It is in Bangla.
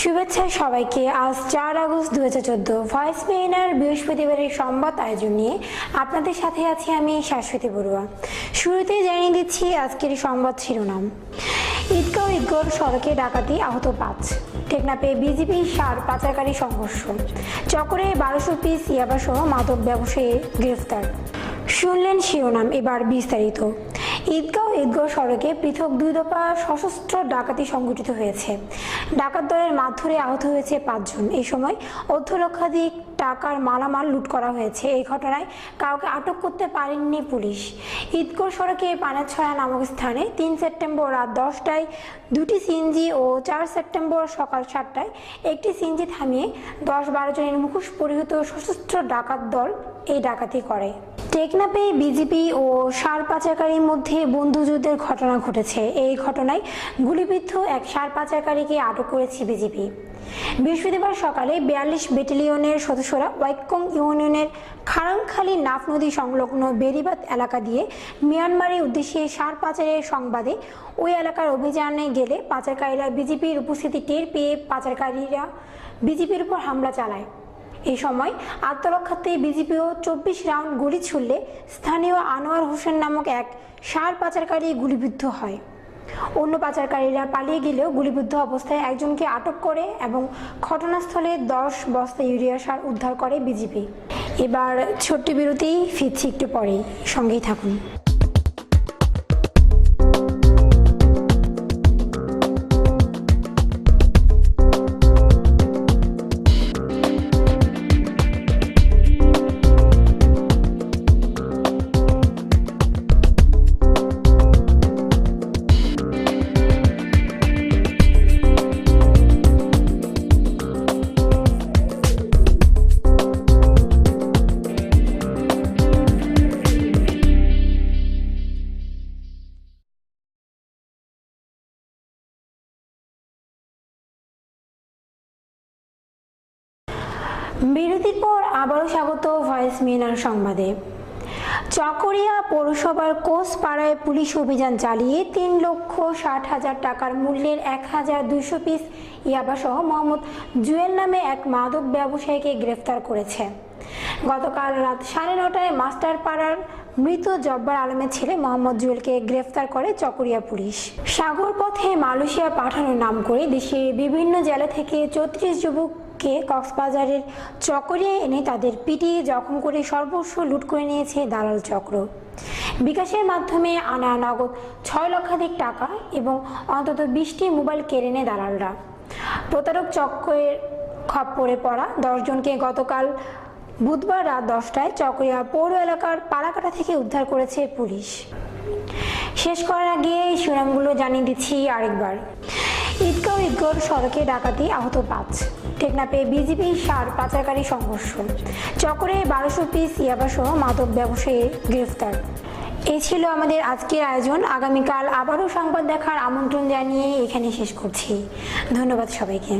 শুভেচ্ছা সবাইকে। আজ চার আগস্ট দু হাজার চোদ্দ ভয়েস মেইনার বৃহস্পতিবারের সংবাদ আয়োজন নিয়ে আপনাদের সাথে আছি আমি শাশ্বতী বড়ুয়া। শুরুতে জানিয়ে দিচ্ছি আজকের সংবাদ শিরোনাম। ঈদগাঁও ঈদগড় সড়কে ডাকাতি আহত পাঁচ। টেকনাপে বিজেপি সার পাচারকারী সংঘর্ষ। চক্রে বারোশো পিস ইয়াবাসহ মাদক ব্যবসায়ী গ্রেফতার। শুনলেন শিরোনাম, এবার বিস্তারিত। ঈদগাঁও ঈদগাঁও সড়কে পৃথক দুই দফা সশস্ত্র ডাকাতি সংঘটিত হয়েছে। ডাকাত দলের মারধরে আহত হয়েছে পাঁচজন। এই সময় অর্ধলক্ষাধিক টাকার মালামাল লুট করা হয়েছে। এই ঘটনায় কাউকে আটক করতে পারেননি পুলিশ। ঈদগাঁও সড়কে পানাছড়া নামক স্থানে তিন সেপ্টেম্বর রাত দশটায় দুটি সিএনজি ও চার সেপ্টেম্বর সকাল সাতটায় একটি সিএনজি থামিয়ে দশ বারো জনের মুখোশ পরিহিত সশস্ত্র ডাকাত দল এই ডাকাতি করে। টেকনাপে বিজেপি ও সার পাচারকারীর মধ্যে বন্ধুযুদ্ধের ঘটনা ঘটেছে। এই ঘটনায় গুলিবিদ্ধ এক সার পাচারকারীকে আটক করেছে বিজেপি। বৃহস্পতিবার সকালে বিয়াল্লিশ ব্যাটালিয়নের সদস্যরা ওয়াইকং ইউনিয়নের খারাংখালী নাফ নদী সংলগ্ন বেরিবাদ এলাকা দিয়ে মিয়ানমারের উদ্দেশ্যে সার পাচারের সংবাদে ওই এলাকার অভিযানে গেলে পাচারকারীরা বিজেপির উপস্থিতি টের পেয়ে পাচারকারীরা বিজেপির উপর হামলা চালায়। এই সময় আত্মরক্ষার্থে বিজেপিও চব্বিশ রাউন্ড গুলি ছুড়লে স্থানীয় আনোয়ার হোসেন নামক এক সার পাচারকারী গুলিবিদ্ধ হয়। অন্য পাচারকারীরা পালিয়ে গেলেও গুলিবিদ্ধ অবস্থায় একজনকে আটক করে এবং ঘটনাস্থলে দশ বস্তা ইউরিয়া সার উদ্ধার করে বিজেপি এবার ছোট্ট বিরতি, ফিরছি একটু পরেই। সঙ্গেই থাকুন। বিরতির পর আবারও স্বাগত ভয়েস মিনার সংবাদে। চকরিয়া পৌরসভার কোষপাড়ায় পুলিশ অভিযান চালিয়ে তিন লক্ষ ষাট হাজার টাকার মূল্যের এক হাজার দুশো পিস ইয়াবাসহ মোহাম্মদ জুয়েল নামে এক মাদক ব্যবসায়ীকে গ্রেফতার করেছে। গতকাল রাত সাড়ে নটায় মাস্টারপাড়ার মৃত জব্বার আলমের ছেলে মোহাম্মদ জুয়েলকে গ্রেফতার করে চকরিয়া পুলিশ। সাগর পথে মালয়েশিয়া পাঠানোর নাম করে দেশের বিভিন্ন জেলা থেকে চৌত্রিশ যুবককে কক্সবাজারের চকরিয়ায় এনে তাদের পিটিয়ে জখম করে সর্বস্ব লুট করে নিয়েছে দালাল চক্র। বিকাশের মাধ্যমে আনা নগদ ছয় লক্ষাধিক টাকা এবং অন্তত বিশটি মোবাইল কেড়ে নেয় দালালরা। প্রতারক চক্রের খপ্পরে পড়া দশজনকে গতকাল বুধবার রাত দশটায় চকরিয়া পৌর এলাকার পাড়াকাটা থেকে উদ্ধার করেছে পুলিশ। শেষ করার আগে এই সুনামগুলো জানিয়ে দিচ্ছি আরেকবার। ঈদগাঁও ঈদগড় সড়কে ডাকাতি আহত পাঁচ। টেকনাপে বিজেপি সার পাচারকারী সংঘর্ষ। চকরে বারোশো পিস ইয়াবাসহ মাদক ব্যবসায়ী গ্রেফতার। এই ছিল আমাদের আজকের আয়োজন। আগামীকাল আবারও সংবাদ দেখার আমন্ত্রণ জানিয়ে এখানে শেষ করছি। ধন্যবাদ সবাইকে।